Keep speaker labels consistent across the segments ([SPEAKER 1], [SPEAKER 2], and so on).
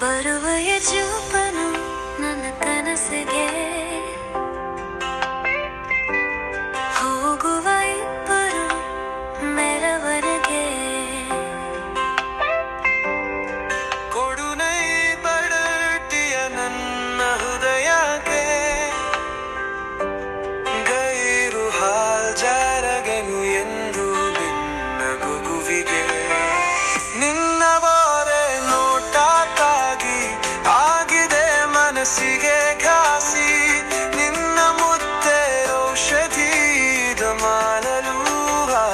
[SPEAKER 1] But will you do?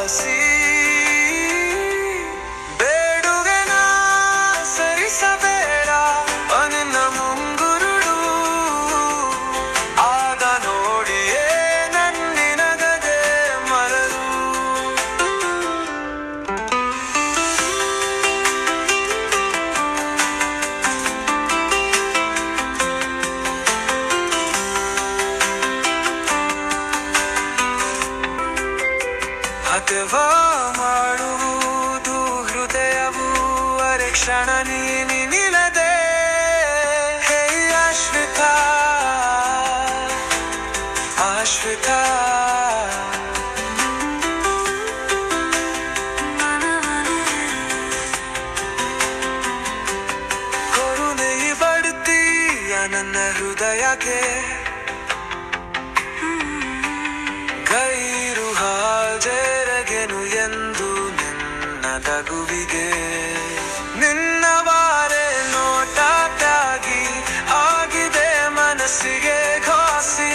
[SPEAKER 1] see. ಹತವಾ ಮಾಡುವುದು ಹೃದಯವು ಅರೆ ಕ್ಷಣ ನೀನಿ ನಿಲ್ಲದೆ ಹೇ ಆಶ್ರಿತ ಆಶ್ರಿತ. ಕರುಣೆ ಬಡ್ತೀಯ ನನ್ನ ಹೃದಯಕ್ಕೆ? ನಿನ್ನ ತಗುವಿಗೆ ನಿನ್ನ ಬಾರೆ ನೋಟಾಗಿ ಆಗಿದೆ ಮನಸ್ಸಿಗೆ ಘಾಸಿ.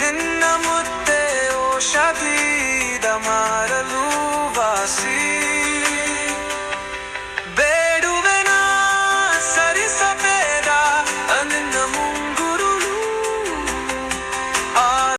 [SPEAKER 1] ನಿನ್ನ ಮುದ್ದೆ ಓಷಧೀದ ಮಾರಲು